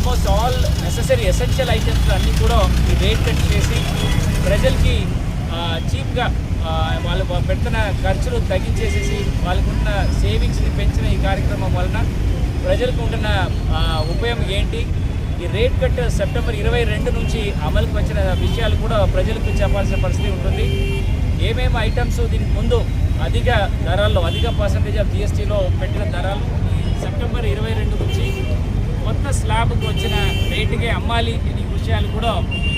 Almost all necessary essential items అన్నీ కూడా ఈ రేట్ కట్ చేసి ప్రజలకి చీప్గా వాళ్ళు పెడుతున్న ఖర్చులు తగ్గించేసేసి వాళ్ళకున్న సేవింగ్స్ని పెంచిన ఈ కార్యక్రమం వలన ప్రజలకు ఉంటున్న ఉపయోగం ఏంటి? ఈ రేట్ కట్ సెప్టెంబర్ ఇరవై రెండు నుంచి అమలుకి వచ్చిన విషయాలు కూడా ప్రజలకు చెప్పాల్సిన పరిస్థితి ఉంటుంది. ఏమేమి ఐటమ్స్ దీనికి ముందు అధిక ధరల్లో అధిక పర్సంటేజ్ ఆఫ్ జిఎస్టీలో పెట్టిన ధరలు సెప్టెంబర్ ఇరవై షాపుకి వచ్చిన రేటుకే అమ్మాలి అనే విషయాలు కూడా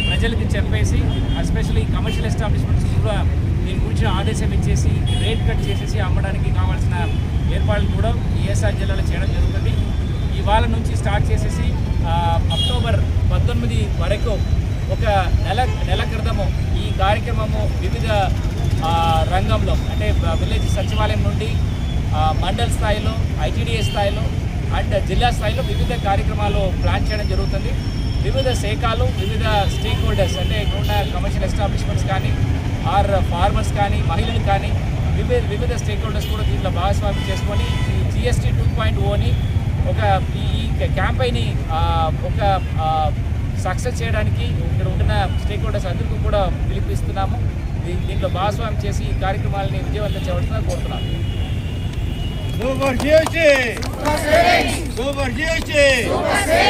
ప్రజలకి చెప్పేసి ఎస్పెషల్లీ కమర్షియల్ ఎస్టాబ్లిష్మెంట్స్ కూడా దీని గురించి ఆదేశం ఇచ్చేసి రేట్ కట్ చేసేసి అమ్మడానికి కావాల్సిన ఏర్పాట్లు కూడా ఈఎస్ఆర్ జిల్లాలో చేయడం జరుగుతుంది. ఇవాళ నుంచి స్టార్ట్ చేసేసి అక్టోబర్ పద్దెనిమిది వరకు ఒక నెల నెల క్రితము ఈ కార్యక్రమము వివిధ రంగంలో అంటే విలేజ్ సచివాలయం నుండి మండల స్థాయిలో ఐటీడీఏ స్థాయిలో అండ్ జిల్లా స్థాయిలో వివిధ కార్యక్రమాలు ప్లాన్ చేయడం జరుగుతుంది. వివిధ శాఖలు వివిధ స్టేక్ హోల్డర్స్ అంటే ఇక్కడ ఉన్న కమర్షియల్ ఎస్టాబ్లిష్మెంట్స్ కానీ ఆర్ ఫార్మర్స్ కానీ మహిళలు కానీ వివిధ వివిధ స్టేక్ హోల్డర్స్ కూడా దీంట్లో భాగస్వామ్యం చేసుకొని ఈ జిఎస్టీ టూ పాయింట్ ఓని ఒక ఈ క్యాంపైని ఒక సక్సెస్ చేయడానికి ఇక్కడ ఉంటున్న స్టేక్ హోల్డర్స్ అందరికీ కూడా పిలిపిస్తున్నాము. దీంట్లో భాగస్వామ్యం చేసి ఈ కార్యక్రమాలని విజయవంతం చేయవలసిందిగా కోరుతున్నాను. Super gente! Super gente!